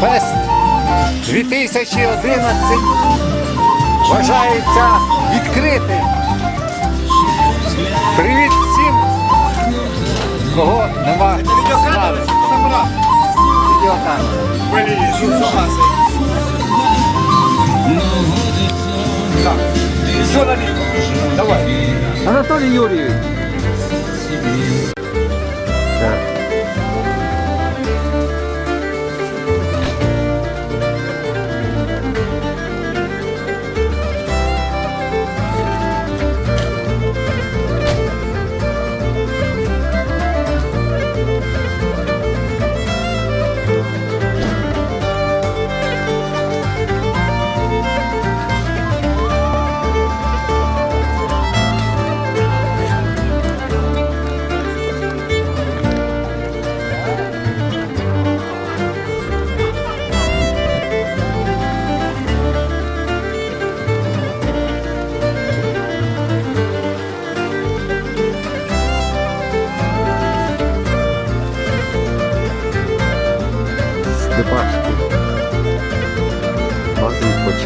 Фест 2011 вважається відкритим. Привіт всім, кого Так, що на? Давай. Анатолій Юрійович.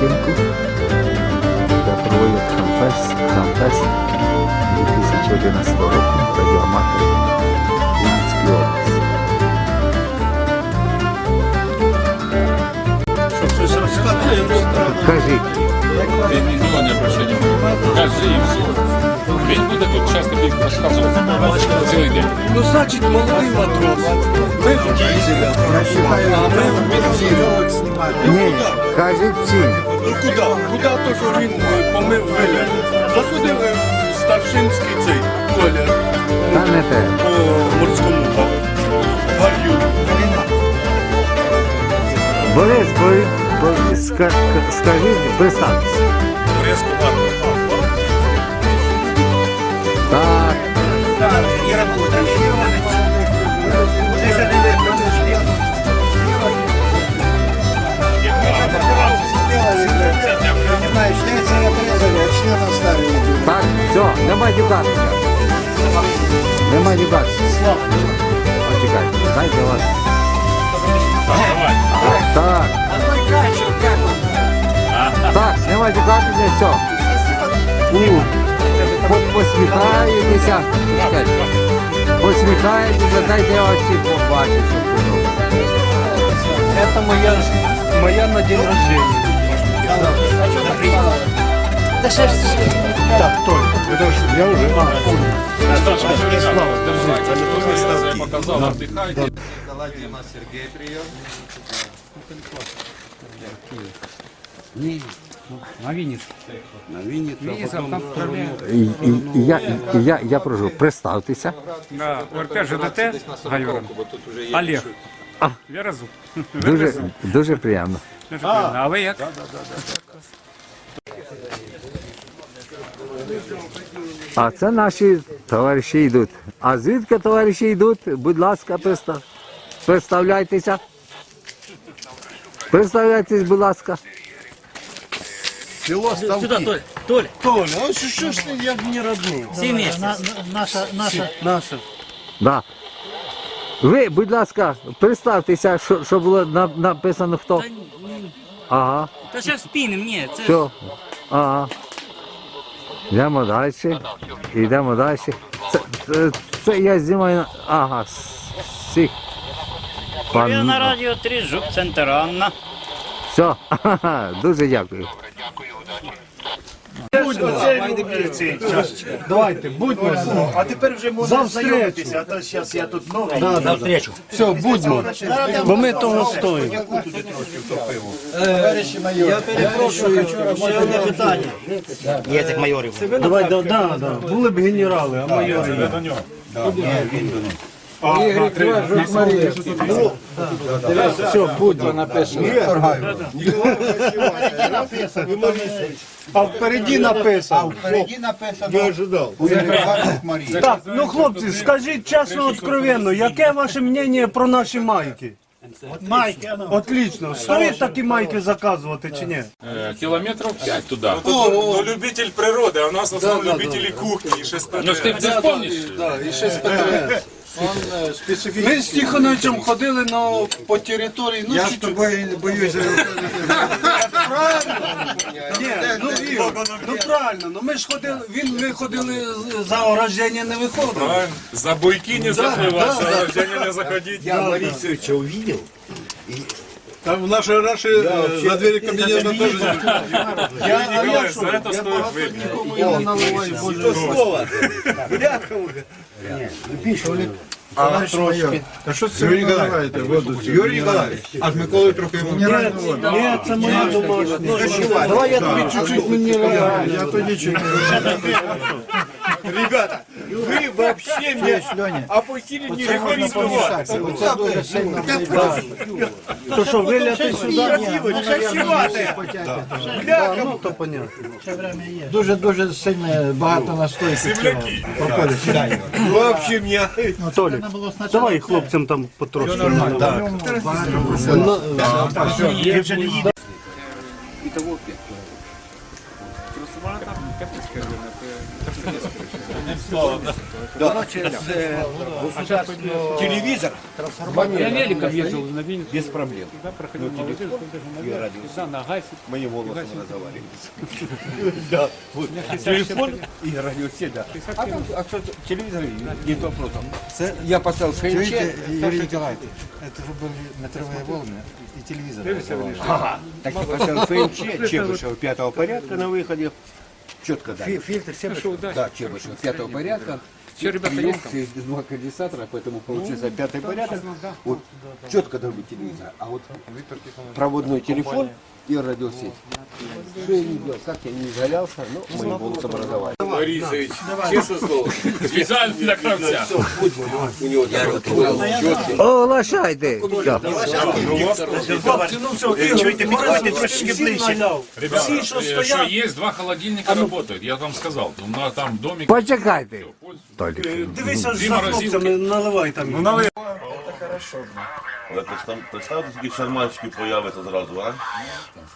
Відпочинку, де проводять хамфест, хамфест 2011 року радіоматор Вінницької області. Кажіть, Він не Він буде тут часто розказувати цілий день. Ну, значить, молодий матрос. Ми в дізеля. А ми в бензин. ні, кажіть всім. Ну куди? Куди то, що він е, помив вигляд? Заходив е, старшинський цей Коля Та не те. по морському гар'ю. Борис, Борис, Борис, ска- ска- скажіть, представтеся. Так, Так, нема дюкатися, все. У, по- посміхаєтеся. Чекайте. Посміхаєтеся, дайте я вас всіх побачу, щоб було. Це моя, моя на день рождения. Так, только. Потому что я уже... А, Показав, віддихайте. І, і, і я, і, я, я прошу, представтеся. Да, ОРТ ЖДТ. Олег. Віра Зуб. Дуже, дуже приємно. Дуже приємно. А ви як? А це наші товариші йдуть. А звідки товариші йдуть? Будь ласка, представ... представляйтеся. Представляйтесь, будь ласка. Село Ставки. Сюда, Толь, Толь, Толя, а що, що ж ти, як не родной? все вместе. наша, наша, Наша. Да. Ви, будь ласка, представтеся, що, що було на- написано хто. Та, Ага, Та зараз спінем, ні, це все. Ага. Йдемо далі. Йдемо далі. Це, це, це я знімаю. на- Ага. з- Всіх. я на радіо 3, Жук, Центр Анна. Все. Дуже дякую. Давайте, будьмо. А тепер вже можна За знайомитися, а то зараз я тут новий. За встречу. Все, будьмо. Бо ми того стоїмо. Я перепрошую, ще одне питання. Є цих майорів. Давай, да, да, да. Були б генерали, а майори. є. Ігор Криважук Марія. Все, будь написано. А впереді написано. Впереді написано. Не ожидав. Марія. Так, ну хлопці, скажіть чесно, откровенно, яке ваше мнення про наші майки? Майки, ну. Отлично. Стоїть такі майки заказувати чи ні? Е, Кілометрів 5 туди. Ну, любитель природи, а у нас в основному любителі кухні і щось Ну ж ти ти помніш? Да, і ще з ПТС. Он е, специфічний. Ми з Тихоновичем ходили на, по території, ну чуть-чуть. тобою боюся. Ні, ну, Ігор, ну правильно, ну ми ж ходили, він, ми ходили за ограждення не виходили. Правильно. За буйки не закриватися, да, да. рождення не заходити. Я Борисовича увидел. Там в нашей Раши э, на двери кабинета тоже Я, а я Ніколай, що? за це Я стоїть багато випити. нікому і не наливаю, боже. Юрій Николаевич, воду. Юрій Николаевич, а з Миколою трохи йому. Ні, це моя домашня. Давай я тобі чуть-чуть мені. Я тоді чуть Ребята, вы вообще мне опустили не рекомендоваться. То що, виляти сюди? Ну то понятно. Дуже дуже сильно багато настойки. В общем, я... Толік, давай хлопцям там потрошки. Телевизор. Я великом ездил на Винницу. Без проблем. Мои волосы разговаривали. Телефон и радио все, да. А там, а что, телевизор, нет вопросов. Я поставил ФНЧ. Юрий Николаевич, это же были метровые волны и телевизор. Ага. Так я поставил ФНЧ, Чебышева пятого порядка на выходе. Четко, да. Фильтр все Да, Чебышева пятого порядка. Все, ребята, есть два конденсатора, поэтому получился пятый порядок. Вот четко должен быть телевизор. А вот проводной телефон и радиосеть. Что я не делал, как я не изгалялся, но мои волосы образовали. Борисович, чесне слово. Спеціально для кравця. О, лошайте! Хлопці, ну все, Чуєте, підходьте трошечки ближче. Ребята, Всі, що е, стоять- що є, два холодильника працюють, я вам сказав. Ну, на там домик. Почекайте. Дивися Дві за хлопцями, наливай там. Ну, налив. Але представ- представте, скільки шарманських появиться зразу, а?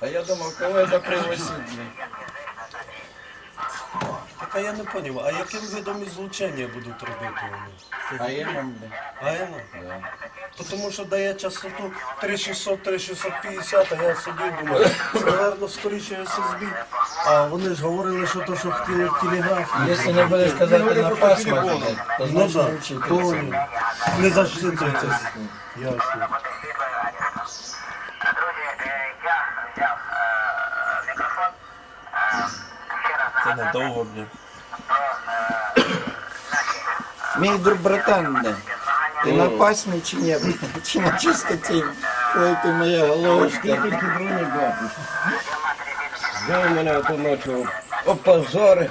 А я думав, кого я Так а я не поняв, а яким видом ізлучення будуть робити вони? АЕМом. АЕМом? Тому що дає частоту 3600, 3650, а я сидів, думаю, це, мабуть, скоріше SSB. А вони ж говорили, що то, що хотіли телеграф. Якщо не будеш казати на пасмах, то Ну так, то не зачитується. Ясно. Це надовго, блін. Мій друг братан, не. Ти на пасмі чи ні? Чи на чистоті? Ой, ти моя головушка. Дай мене ту ночі Опозори.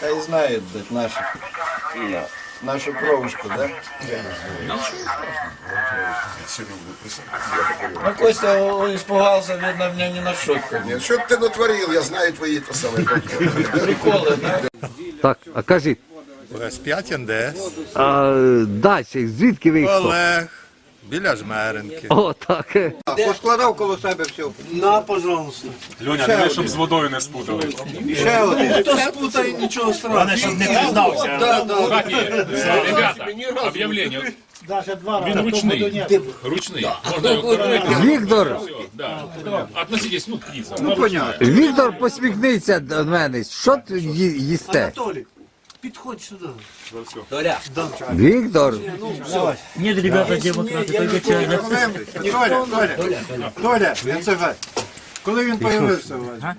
Хай знають, блядь, нашу, нашу кровушку, да? Ну, Костя испугался, видно, меня не на шутку. Що что ти натворил, я знаю твої то саме. Приколы, да? Так, а кажіть, С5 НДС. а дачі, звідки ви їх? Олег. Біля жмеренки. О, так. Поскладав коло себе все. На, пожалуйста. Льоня, диви, щоб з водою не спутали. Ще один. Хто спутає, нічого страшного. щоб не признався. Кстати, е, ребята, об'явлення. Він ручний. Ручний. Можна його кормити. Віктор, Все, да. Относитесь, ну, птиця. Ну, понятно. Віктор посміхнеться до мене. Що ти ї- їсте? Анатолій, підходь сюди. Віктор, Нет, ребята, демократы, только чай. Толя, Толя, Толя, він це Коли він появився у вас?